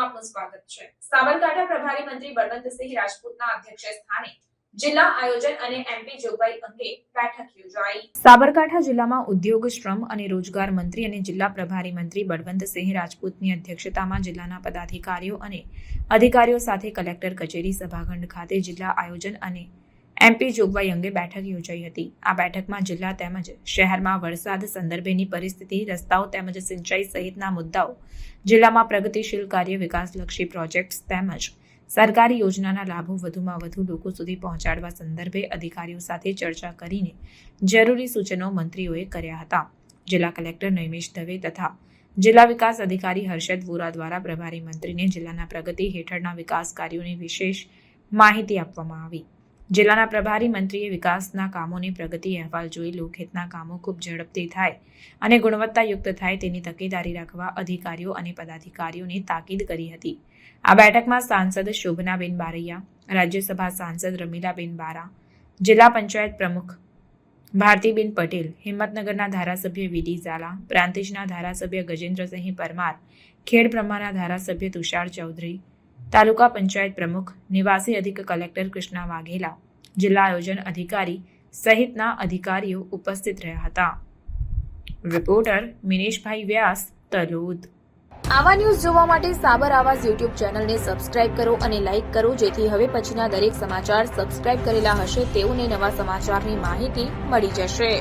આપનું સ્વાગત છે. સાબરકાંઠા પ્રભારી મંત્રી બળવંતસિંહ રાજપૂતના અધ્યક્ષ અધિકારીઓ સાથે કલેક્ટર કચેરી સભાખંડ ખાતે જિલ્લા આયોજન અને એમપી જોગવાઈ અંગે બેઠક યોજાઈ હતી. આ બેઠકમાં જિલ્લા તેમજ શહેરમાં વરસાદ સંદર્ભેની પરિસ્થિતિ, રસ્તાઓ તેમજ સિંચાઈ સહિતના મુદ્દાઓ, જિલ્લામાં પ્રગતિશીલ કાર્ય વિકાસલક્ષી પ્રોજેક્ટ્સ તેમજ સરકારી યોજનાના લાભો વધુમાં વધુ લોકો સુધી પહોંચાડવા સંદર્ભે અધિકારીઓ સાથે ચર્ચા કરીને જરૂરી સૂચનો મંત્રીઓએ કર્યા હતા. જિલ્લા કલેક્ટર નૈમેશ દવે તથા જિલ્લા વિકાસ અધિકારી હર્ષદ વોરા દ્વારા પ્રભારી મંત્રીને જિલ્લાના પ્રગતિ હેઠળના વિકાસ કાર્યોની વિશેષ માહિતી આપવામાં આવી. જિલ્લાના પ્રભારી મંત્રીએ વિકાસના કામોની પ્રગતિ અહેવાલ જોઈ લોકહિતના કામો ખૂબ ઝડપથી થાય અને ગુણવત્તાયુક્ત થાય તેની તકેદારી રાખવા અધિકારીઓ અને પદાધિકારીઓને તાકીદ કરી હતી. આ બેઠકમાં સાંસદ શોભનાબેન બારૈયા, રાજ્યસભા સાંસદ રમીલાબેન બારા, જિલ્લા પંચાયત પ્રમુખ ભારતીબેન પટેલ, હિંમતનગરના ધારાસભ્ય વીડી ઝાલા, પ્રાંતિજના ધારાસભ્ય ગજેન્દ્રસિંહ પરમાર, ખેડ બ્રહ્માના ધારાસભ્ય તુષાર ચૌધરી તાલુકા પંચાયત પ્રમુખ, નિવાસી અધિક કલેક્ટર કૃષ્ણા વાઘેલા, જિલ્લા આયોજન અધિકારી સહિતના અધિકારીઓ ઉપસ્થિત રહ્યા હતા. રિપોર્ટર મિનેશભાઈ વ્યાસ, તલોદ. આવા ન્યૂઝ જોવા માટે સાબર આવાસ યુટ્યુબ ચેનલને સબસ્ક્રાઇબ કરો અને લાઇક કરો, જેથી હવે પછીના દરેક સમાચાર સબસ્ક્રાઇબ કરેલા હશે તેઓને નવા સમાચારની માહિતી મળી જશે.